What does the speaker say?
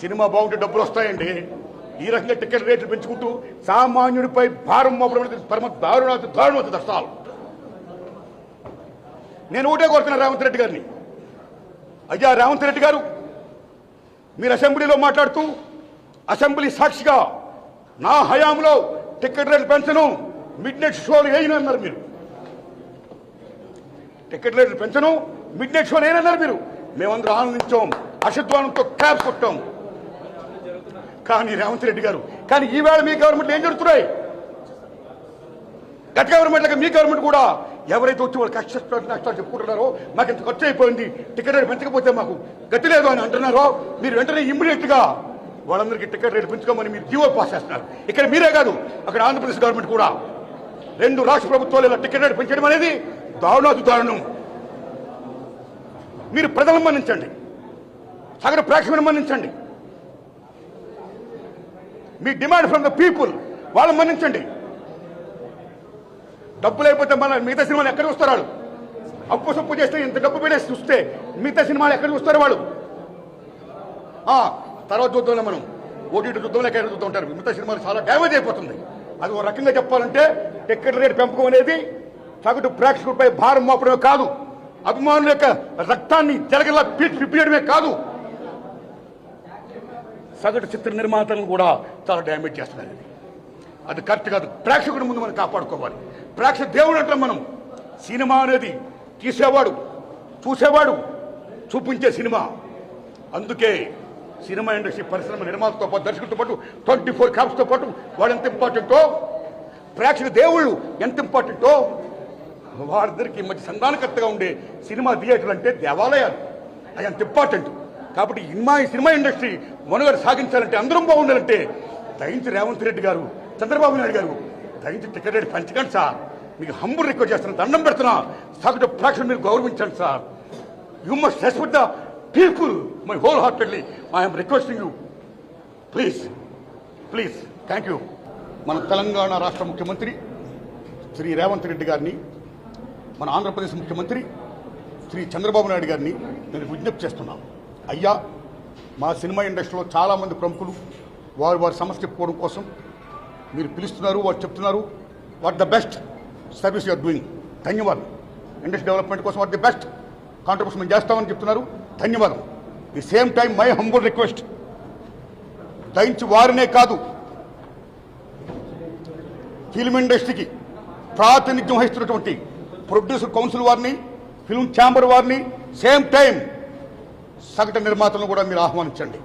Cinema బాగుంటే డబ్బులు వస్తాయండి. ఈ రకంగా టికెట్ రేట్లు పెంచుకుంటూ సామాన్యుడిపై భారం మోపడం పరమ దారుణ దారుణ దస్తాలు నేను ఒకటే కోరుతున్నా రేవంత్ రెడ్డి గారిని. అయ్యా రేవంత్ రెడ్డి గారు మీరు అసెంబ్లీలో మాట్లాడుతూ అసెంబ్లీ సాక్షిగా నా హయాంలో టికెట్ రేట్లు పెంచను మిడ్ నైట్ షోలు వేయనన్నారు మీరు. టికెట్ రేట్లు పెంచను మిడ్ నైట్ షోలు వేయనన్నారు మీరు. మేమందరూ ఆనందించాం అశుద్వానంతో క్యాప్ కొట్టాం. కానీ రేవంత్ రెడ్డి గారు. కానీ ఈవేళ మీ గవర్నమెంట్ ఏం జరుగుతున్నాయి? గత గవర్నమెంట్ మీ గవర్నమెంట్ కూడా ఎవరైతే వచ్చి వాళ్ళు కష్ట నష్టాలు చెప్పుకుంటున్నారో మాకు ఇంత ఖర్చు అయిపోయింది. టికెట్ రేట్ పెంచకపోతే మాకు గతి లేదు అని అంటున్నారో మీరు వెంటనే ఇమ్మీడియట్గా వాళ్ళందరికీ టికెట్ రేట్ పెంచుకోమని మీరు జీవో పాస్ చేస్తున్నారు. ఇక్కడ మీరే కాదు అక్కడ ఆంధ్రప్రదేశ్ గవర్నమెంట్ కూడా రెండు రాష్ట్ర ప్రభుత్వాలు ఇలా టికెట్ రేట్ పెంచడం అనేది దారుణాది దారుణం మీరు ప్రజలను మన్నించండి. సగటు ప్రేక్షకులను మన్నించండి. మీ డిమాండ్ ఫ్రమ్ ద పీపుల్. వాళ్ళు మన్నించండి. డబ్బు లేకపోతే మన మిగతా సినిమాలు ఎక్కడ చూస్తారు వాళ్ళు? అప్పు సొప్పు చేస్తే ఇంత డబ్బు పెట్టేసి చూస్తే మిగతా సినిమాలు ఎక్కడ చూస్తారు వాళ్ళు? తర్వాత చూద్దాంలే మనం. ఓటీటీ చూద్దాం ఎక్కడ చూద్దాం ఉంటారు మిగతా సినిమాలు చాలా డ్యామేజ్ అయిపోతుంది. అది ఒక రకంగా చెప్పాలంటే టికెట్ రేట్ పెంపకం అనేది సగటు ప్రేక్షకుడిపై భారం మోపడమే కాదు. అభిమానుల యొక్క రక్తాన్ని జలగలా పీట్ పిప్పియడమే కాదు. సగటు చిత్ర నిర్మాతలను కూడా చాలా డ్యామేజ్ చేస్తున్నారు అది కరెక్ట్ కాదు. ప్రేక్షకుడి ముందు మనం కాపాడుకోవాలి. ప్రేక్షక దేవుడు అంటాం మనం. సినిమా అనేది తీసేవాడు చూసేవాడు చూపించే సినిమా. అందుకే సినిమా ఇండస్ట్రీ పరిశ్రమ నిర్మాతతో పాటు దర్శకులతో పాటు ట్వంటీ ఫోర్ క్యాప్స్తో పాటు వాడు ఎంత ఇంపార్టెంటో ప్రేక్షక దేవుళ్ళు ఎంత ఇంపార్టెంటో వారిద్దరికి మంచి సంధానకర్తగా ఉండే సినిమా థియేటర్లు అంటే దేవాలయాలు. అది అంత ఇంపార్టెంట్? కాబట్టి ఇన్మా సినిమా ఇండస్ట్రీ మనుగడ సాగించాలంటే అందరం బాగుండాలంటే దయించి రేవంత్ రెడ్డి గారు చంద్రబాబు నాయుడు గారు దయించి టికెట్ రేట్ పెంచకండి సార్. మీకు హంబుల్ రిక్వెస్ట్ చేస్తున్నా దండం పెడుతున్నా. సగటు ప్రేక్షకులు మీరు గౌరవించండి sir. You must respect the people my whole heartedly I'm requesting you please please thank you మన తెలంగాణ రాష్ట్ర ముఖ్యమంత్రి శ్రీ రేవంత్ రెడ్డి గారిని మన ఆంధ్రప్రదేశ్ ముఖ్యమంత్రి శ్రీ చంద్రబాబు నాయుడు గారిని నేను విజ్ఞప్తి చేస్తున్నాను. అయ్యా మా సినిమా ఇండస్ట్రీలో చాలామంది ప్రముఖులు వారు వారి సమస్య చెప్పుకోవడం కోసం మీరు పిలుస్తున్నారు వారు చెప్తున్నారు. What the best service you're doing. ధన్యవాదం ఇండస్ట్రీ డెవలప్మెంట్ కోసం వాట్ ది బెస్ట్ కాంట్రిబ్యూషన్ మేము చేస్తామని చెప్తున్నారు. ధన్యవాదం the same time my humble request. దయించి వారినే కాదు ఫిల్మ్ ఇండస్ట్రీకి ప్రాతినిధ్యం వహిస్తున్నటువంటి ప్రొడ్యూసర్ కౌన్సిల్ వారిని ఫిల్మ్ ఛాంబర్ వారిని సేమ్ టైం సగటు నిర్మాతలను కూడా మీరు ఆహ్వానించండి.